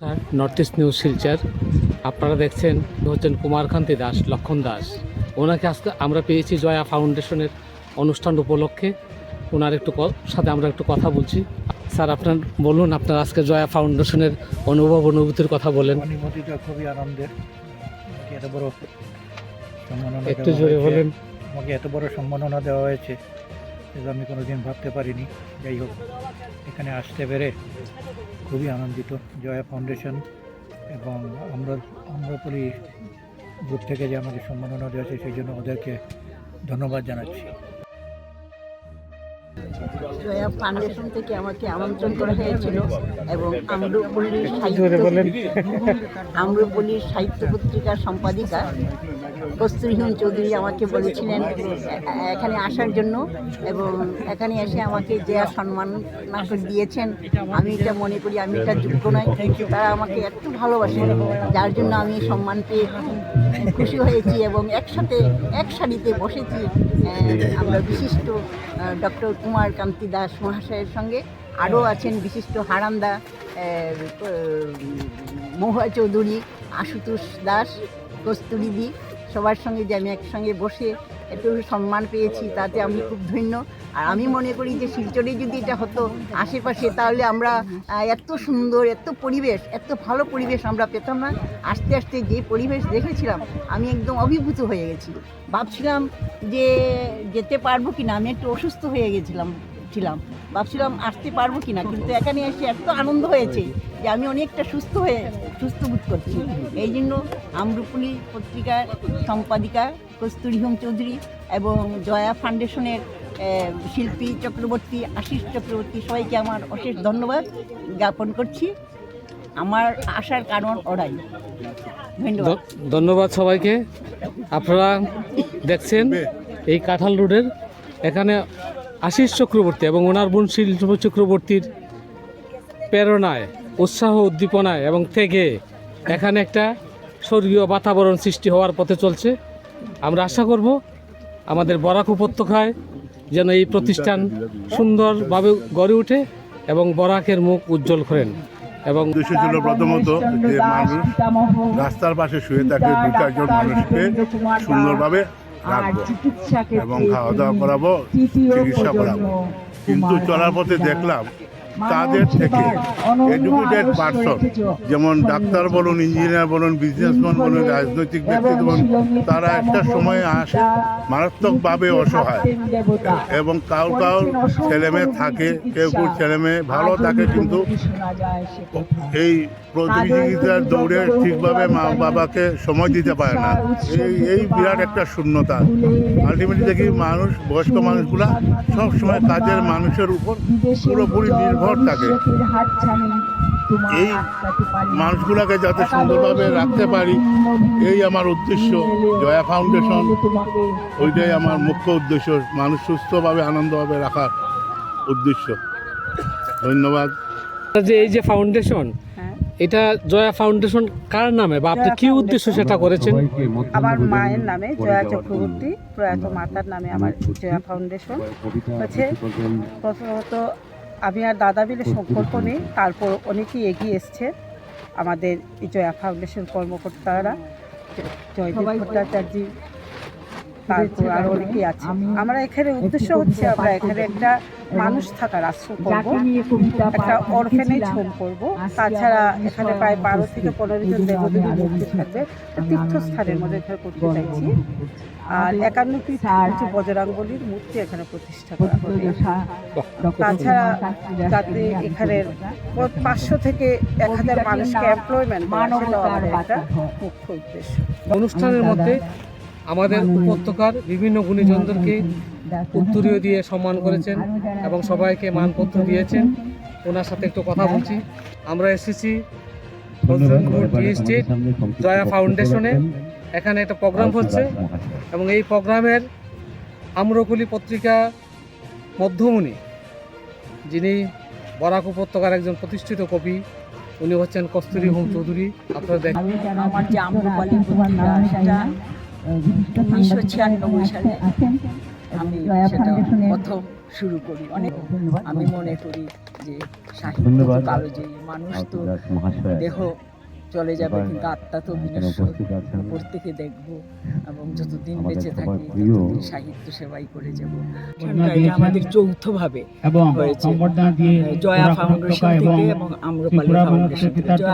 আর north east news Silchar আপনারা দেখছেন হচ্ছেন কুমারকান্তি দাস লক্ষণ দাস। ওনাকে আজকে আমরা পেয়েছি জয়া ফাউন্ডেশনের অনুষ্ঠান উপলক্ষে। ওনার একটু সাথে আমরা একটু কথা বলছি। স্যার আপনার বলুন আপনার আজকে জয়া ফাউন্ডেশনের অনুভব অনুভূতির কথা বলেন। অনুভূতিটা খুবই আনন্দের। এত বড় একটু জোরে বলেন। আমাকে এত বড় সম্মাননা দেওয়া হয়েছে। এটা আমি কোনো দিন ভাবতে পারিনি। যাই হোক, এখানে আসতে পেরে খুবই আনন্দিত। জয়া ফাউন্ডেশন এবং আমরা আম্রপলি গ্রুপ থেকে যে আমাকে সম্মাননা দেওয়া হয়েছে, সেই জন্য ওদেরকে ধন্যবাদ জানাচ্ছি। জয়া ফাউন্ডেশন থেকে আমাকে আমন্ত্রণ করা হয়েছিল এবং আম্রপল্লীর সাহিত্য আম্রপল্লীর সাহিত্য পত্রিকার সম্পাদিকা কস্তুরীহন চৌধুরী আমাকে বলেছিলেন এখানে আসার জন্য এবং এখানে এসে আমাকে যে সম্মান দিয়েছেন আমি এটা মনে করি আমি এটা যোগ্য নয়। তারা আমাকে এত ভালোবাসেন যার জন্য আমি সম্মান পেয়ে খুশি হয়েছি এবং একসাথে এক সারিতে বসেছি আমরা বিশিষ্ট ডক্টর কুমার কান্তি দাস মহাশয়ের সঙ্গে। আরও আছেন বিশিষ্ট হারান্দা মহুয়া চৌধুরী, আশুতোষ দাস কস্তুরিদি সবার সঙ্গে যে আমি একসঙ্গে বসে একটু সম্মান পেয়েছি, তাতে আমি খুব ধন্য। আর আমি মনে করি যে শিলচরে যদি এটা হতো আশেপাশে, তাহলে আমরা এত সুন্দর, এত পরিবেশ, এত ভালো পরিবেশ আমরা পেতাম না। আস্তে আস্তে যে পরিবেশ দেখেছিলাম, আমি একদম অভিভূত হয়ে গেছি। ভাবছিলাম যে যেতে পারব কি না আমি একটু অসুস্থ হয়ে গেছিলাম। ছিলাম ভাবছিলাম আসতে পারব কি না কিন্তু এখানে এসে এত আনন্দ হয়েছে যে আমি অনেকটা সুস্থ হয়ে, সুস্থ বোধ করছি। এই জন্য আমরুপুলি পত্রিকার সম্পাদিকা কস্তুরী হোম চৌধুরী এবং জয়া ফাউন্ডেশনের শিল্পী চক্রবর্তী আশিস চক্রবর্তী, সবাইকে আমার অশেষ ধন্যবাদ জ্ঞাপন করছি। আমার আসার কারণ ওরাই। ধন্যবাদ। ধন্যবাদ সবাইকে। আপনারা দেখছেন এই কাঁঠাল রোডের। এখানে আশিস চক্রবর্তী এবং ওনার বোন শিল্প চক্রবর্তীর প্রেরণায়, উৎসাহ উদ্দীপনায় এবং থেকে এখানে একটা স্বর্গীয় বাতাবরণ সৃষ্টি হওয়ার পথে চলছে। আমরা আশা করব আমাদের বরাক উপত্যকায় যেন এই প্রতিষ্ঠান সুন্দরভাবে গড়ে ওঠে এবং বরাকের মুখ উজ্জ্বল করেন এবং প্রথমত যে মানুষ রাস্তার পাশে শুয়ে থাকে, দু চারজন মানুষকে সুন্দরভাবে রাখব এবং খাওয়া দাওয়া করাবো চিকিৎসা করাবো। কিন্তু চলার পথে দেখলাম তাদের থেকে এডুকেটেড পার্সন যেমন ডাক্তার বলুন ইঞ্জিনিয়ার বলুন বিজনেসম্যান বলুন রাজনৈতিক ব্যক্তি বলুন তারা একটা সময় আসে মারাত্মকভাবে অসহায়। এবং কাউ কাউ ছেলে মেয়ে থাকে কেউ কেউ ছেলে মেয়ে ভালো থাকে কিন্তু এই প্রতিযোগিতার দৌড়ে ঠিকভাবে মা বাবাকে সময় দিতে পারে না। এই এই বিরাট একটা শূন্যতা। আলটিমেটলি দেখি মানুষ বয়স্ক মানুষগুলা সবসময় কাজের মানুষের উপর পুরোপুরি নির্ভর থাকে। এই মানুষগুলোকে যাতে সুন্দরভাবে রাখতে পারি এই আমার উদ্দেশ্য জয়া ফাউন্ডেশন ওইটাই আমার মুখ্য উদ্দেশ্য মানুষ সুস্থভাবে আনন্দভাবে রাখার উদ্দেশ্য। ধন্যবাদ। যে এই যে ফাউন্ডেশন হ্যাঁ। এটা জয়া ফাউন্ডেশন কার নামে? বা আপনি কি উদ্দেশ্য সেটা করেছেন? আমার মায়ের নামে জয়া চক্রবর্তী প্রয়াত মাতার নামে আমার জয়া ফাউন্ডেশন হচ্ছে প্রথমত আমি আর দাদা মিলে সম্পর্ক নেই তারপর অনেকেই এগিয়ে এসছে আমাদের জয়া ফাউন্ডেশন কর্মকর্তারা জয়দেব ভট্টাচার্য তারপর আরও অনেকেই আছে। আমরা এখানে উদ্দেশ্য হচ্ছে আমরা এখানে একটা মানুষ থাকার আশ্রয় করব। একটা অরফেনেজ হোম করব। তাছাড়া এখানে প্রায় বারো থেকে পনেরো জন দেবদেবী মূর্তি থাকবে। তীর্থস্থানের মধ্যে এখানে করতে চাইছি। আর একান্ন পিস কিছু বজরাঙ্গলির মূর্তি এখানে প্রতিষ্ঠা করা হবে। তাছাড়া যাতে এখানে পাঁচশো থেকে এক হাজার মানুষকে এমপ্লয়মেন্ট সেটাও আমাদের একটা মুখ্য উদ্দেশ্য। অনুষ্ঠানের মধ্যে আমাদের উপত্যকার বিভিন্ন গুণীজনদেরকে উত্তরীয় দিয়ে সম্মান করেছেন এবং সবাইকে মানপত্র দিয়েছেন। ওনার সাথে একটু কথা বলছি। আমরা এসেছি স্টেট জয়া ফাউন্ডেশনে। এখানে একটা প্রোগ্রাম হচ্ছে এবং এই প্রোগ্রামের আম্রকুলি পত্রিকা মধ্যমণি যিনি বরাক উপত্যকার একজন প্রতিষ্ঠিত কবি উনি হচ্ছেন কস্তুরী হোম চৌধুরী। আপনারা দেখ আমার যে আম্রপালি পত্রিকা সেটা উনিশশো ছিয়ানব্বই সালে আমি সেটা প্রথম শুরু করি। অনেক আমি মনে করি যে সাহিত্য ধন্যবাদ। কালোজয়ী মানুষ তো দেহ চলে যাবে কিন্তু আত্মা তো বিনশ্বর উপর থেকে দেখব এবং যতদিন বেঁচে থাকি ততদিন সাহিত্য সেবাই করে যাব। এটা আমাদের দিয়েছেন যৌথভাবে হয়েছে। জয়া ফাউন্ডেশন থেকে এবং আম্রপালি ফাউন্ডেশন থেকে।